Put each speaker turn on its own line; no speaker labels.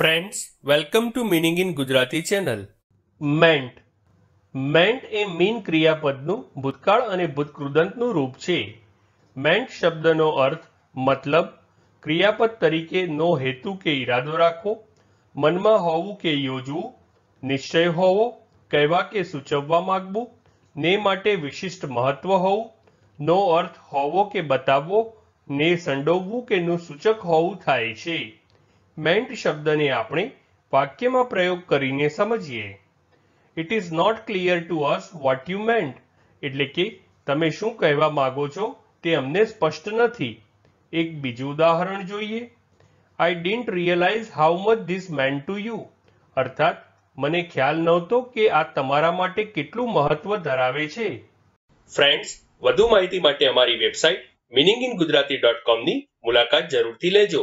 Friends welcome to meaning in Gujarati channel meant meant A mean ક્રિયાપદનું ભૂતકાળ અને ભૂતકૃદંતનું રૂપ છે. મેન્ટ શબ્દનો અર્થ મતલબ ક્રિયાપદ તરીકે નો હેતુ કે ઈરાદો રાખવો, મનમાં હોવું કે યોજવું, નિશ્ચય હોવો, કહેવા કે સૂચવવા માંગવું, ને માટે વિશિષ્ટ મહત્વ હોવું, નો અર્થ હોવો કે બતાવવો, ને સંડોવવું કે નું સૂચક હોવું થાય છે. મેન્ટ શબ્દને આપણે વાક્યમાં પ્રયોગ કરીને સમજીએ. It is not clear to us what you meant એટલે કે તમે શું કહેવા માંગો છો તે અમને સ્પષ્ટ નથી. એક બીજું ઉદાહરણ જોઈએ. I didn't realise how much this meant to you અર્થાત, મને ખ્યાલ નહોતો કે આ તમારા માટે કેટલું મહત્વ ધરાવે છે. ફ્રેન્ડ્સ વધુ માહિતી માટે અમારી website meaning in Gujarati dot કોમની મુલાકાત જરૂરથી લેજો.